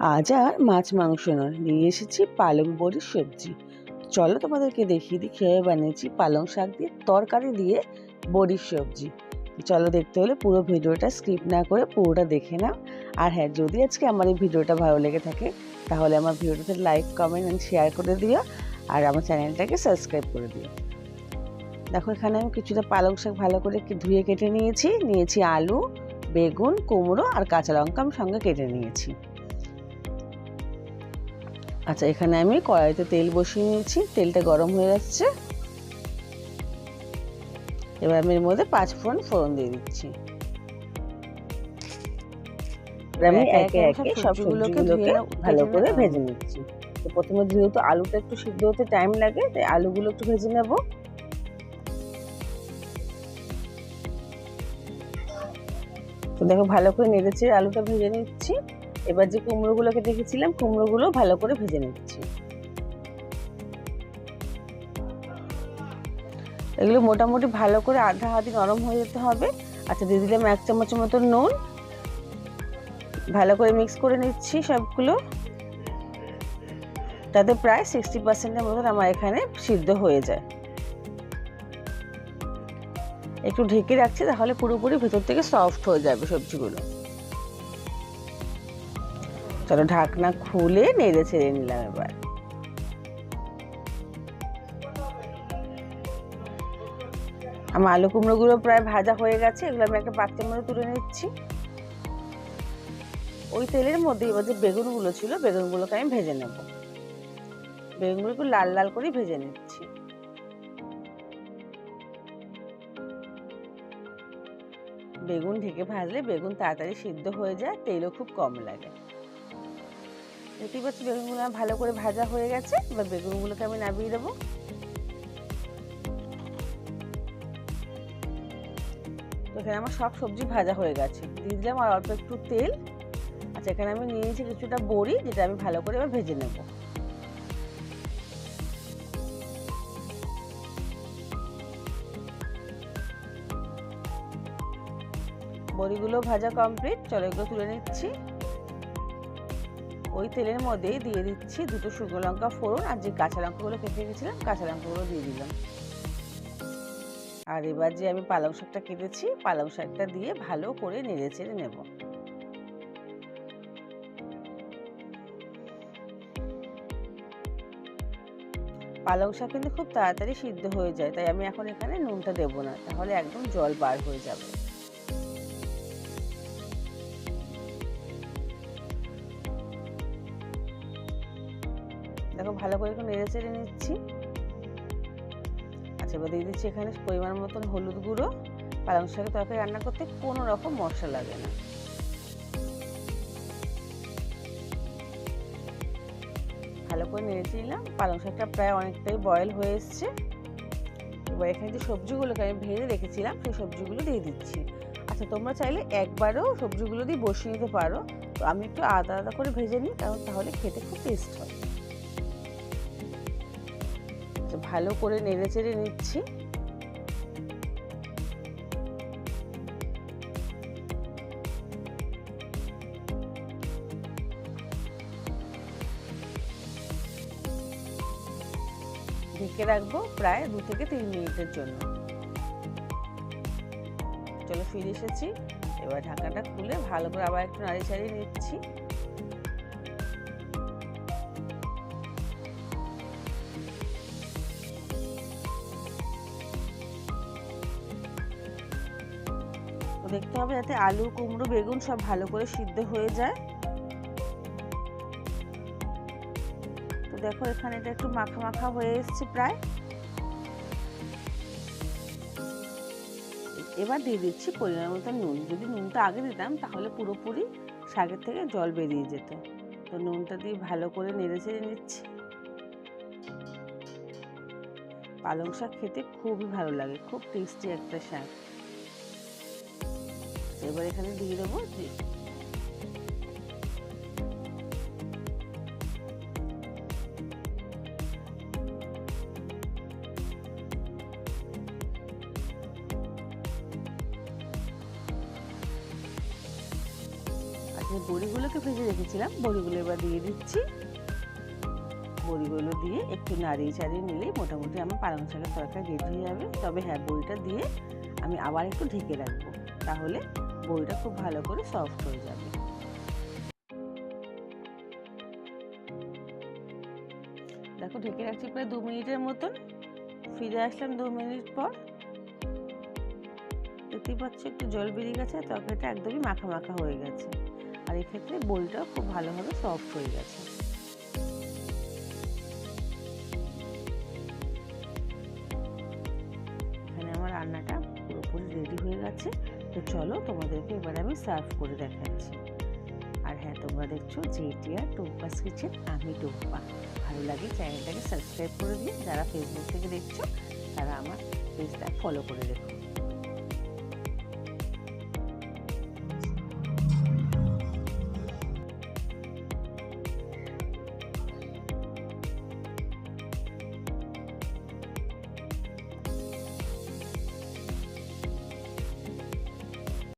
আজ আর মাছ, মাংস নয়। নিয়ে এসেছি পালং বড়ির সবজি। চলো তোমাদেরকে দেখিয়ে দিই কীভাবে বানিয়েছি পালং শাক দিয়ে তরকারি দিয়ে বড়ির সবজি। চলো দেখতে হলে পুরো ভিডিওটা স্কিপ না করে পুরোটা দেখে নাও। আর হ্যাঁ যদি আজকে আমার এই ভিডিওটা ভালো লেগে থাকে, তাহলে আমার ভিডিওটাতে লাইক কমেন্ট অ্যান্ড শেয়ার করে দিও। আর আমার চ্যানেলটাকে সাবস্ক্রাইব করে দিও। দেখো, এখানে আমি কিছুটা পালং শাক ভালো করে ধুয়ে কেটে নিয়েছি। নিয়েছি আলু, বেগুন, কুমড়ো আর কাঁচা লঙ্কা আমি সঙ্গে কেটে নিয়েছি। আচ্ছা এখানে আমি কড়াইতে তেল বসিয়ে নিয়েছি তেলটা গরম হয়ে যাচ্ছে এবার আমি এর মধ্যে পাঁচ ফোড়ন ফোড়ন দিয়ে দিচ্ছি। আমি একে একে সব সবজিগুলোকে ভালো করে ভেজে নিচ্ছি। তো প্রথমে যেহেতু আলুটা একটু সিদ্ধ হতে টাইম লাগে তাই আলুগুলো একটু ভেজে নেব। তো দেখো ভালো করে নেড়েছে আলুটা ভেজে নিচ্ছি। এবার যে কুমড়োগুলোকে দেখেছিলাম, কুমড়োগুলো ভালো করে ভেজে নিচ্ছি। এগুলো মোটামুটি ভালো করে আধা হাতি নরম হয়ে যেতে হবে। আচ্ছা দিয়ে দিলাম এক চামচের মতো নুন। ভালো করে মিক্স করে নিচ্ছি সবগুলো। তাতে প্রায় সিক্সটি পার্সেন্টের মতন আমার এখানে সিদ্ধ হয়ে যায়। একটু ঢেকে রাখছি, তাহলে পুরোপুরি ভেতর থেকে সফট হয়ে যাবে সবজিগুলো। চলো ঢাকনা খুলে নেড়ে ছেড়ে নিলাম এবার। আমার আলু কুমড়োগুলো প্রায় ভাজা হয়ে গেছে, এগুলো আমি একটা পাত্রের মধ্যে তুলে নিচ্ছি। ওই তেলের মধ্যে এবার যে বেগুনগুলো ছিল, বেগুনগুলোকে আমি ভেজে নেব। বেগুনগুলো একটু লাল লাল করে ভেজে নিচ্ছি। বেগুন ঢেকে ভাজলে বেগুন তাড়াতাড়ি সিদ্ধ হয়ে যায়, তেলও খুব কম লাগে। দেখতেই পাচ্ছি, বেগুনগুলো আমার ভালো করে ভাজা হয়ে গেছে। এবার বেগুনগুলোকে আমি নামিয়ে দেবো। এখানে আমার সব সবজি ভাজা হয়ে গেছে। দিয়ে দিলাম আর অল্প একটু তেল। আচ্ছা এখানে আমি নিয়ে নিয়েছি কিছুটা বড়ি, যেটা আমি ভালো করে এবার ভেজে নেব। বড়িগুলো ভাজা কমপ্লিট চলো এগুলো তুলে নিচ্ছি। ওই তেলের মধ্যেই দিয়ে দিচ্ছি দুটো শুকনো লঙ্কা ফোড়ন আর যে কাঁচা লঙ্কাগুলো কেটে গেছিলাম কাঁচা লঙ্কাগুলো দিয়ে দিলাম। আর এবার যে আমি পালং শাকটা কেটেছি, পালং শাকটা দিয়ে ভালো করে নেড়ে চেড়ে নেব। পালং শাক কিন্তু খুব তাড়াতাড়ি সিদ্ধ হয়ে যায়, তাই আমি এখন এখানে নুনটা দেবো না, তাহলে একদম জল বার হয়ে যাবে। দেখো ভালো করে একটু নেড়ে চেড়ে নিচ্ছি। আচ্ছা এবার দিয়ে দিচ্ছি এখানে পরিমাণ মতন হলুদ গুঁড়ো। পালং শাকের তরকারি রান্না করতে কোনো রকম মশলা লাগে না। ভালো করে নেড়ে নিলাম। পালং শাকটা প্রায় অনেকটাই বয়েল হয়ে এসছে। এবার এখানে যে সবজিগুলোকে আমি ভেজে রেখেছিলাম, সেই সবজিগুলো দিয়ে দিচ্ছি। আচ্ছা তোমরা চাইলে একবারও সবজিগুলো দিয়ে বসিয়ে নিতে পারো। তো আমি একটু আলাদা আলাদা করে ভেজে নিই, কারণ তাহলে খেতে খুব টেস্ট হয়। ভালো করে নেড়ে চেড়ে নিচ্ছি। ঢেকে রাখব প্রায় দু থেকে তিন মিনিটের জন্য। চলো ফিরে এসেছি। এবার ঢাকাটা খুলে ভালো করে আবার একটু নাড়ি চাড়িয়ে নিচ্ছি। তো দেখতে হবে যাতে আলু, কুমড়ো, বেগুন সব ভালো করে সিদ্ধ হয়ে যায়। তো দেখো এখানে এটা একটু মাখা মাখা হয়ে এসছে প্রায়। এবার দিয়ে দিচ্ছি পরিমাণ মতো নুন। যদি নুনটা আগে দিতাম, তাহলে পুরোপুরি শাকের থেকে জল বেরিয়ে যেত। তো নুনটা দিয়ে ভালো করে নেড়ে চেড়ে নিচ্ছি। পালং শাক খেতে খুবই ভালো লাগে, খুব টেস্টি একটা শাক। এবার এখানে দিয়ে দেবো যে বড়িগুলোকে ভেজে রেখেছিলাম। বড়িগুলো এবার দিয়ে দিচ্ছি। বড়িগুলো দিয়ে একটু নাড়িয়ে চাড়িয়ে নিলেই মোটামুটি আমার পালং শাকের তরকারি রেডি হয়ে যাবে। তবে হ্যাঁ বড়িটা দিয়ে আমি আবার একটু ঢেকে রাখব। তাহলে বড়িটা খুব ভালো করে সফট হয়ে যাবে। দেখো ঢেকে রাখছি প্রায় দু মিনিটের মতন। ফিরে আসলাম দু মিনিট পর। দেখতেই পাচ্ছ একটু জল বেরিয়ে গেছে, তরকারিটা একদমই মাখা মাখা হয়ে গেছে। আর এক্ষেত্রে বোলটাও খুব ভালোভাবে সফট হয়ে গেছে। এখানে আমার রান্নাটা পুরোপুরি রেডি হয়ে গেছে। তো চলো তোমাদেরকে এবার আমি সার্ভ করে দেখাচ্ছি। আর হ্যাঁ তোমরা দেখছ জেটি আর টোপাস কিচেন, আমি টোপা ভালো লাগে চ্যানেলটাকে সাবস্ক্রাইব করে দিন যারা ফেসবুক থেকে দেখছ, তারা আমার পেজটা ফলো করে রেখো।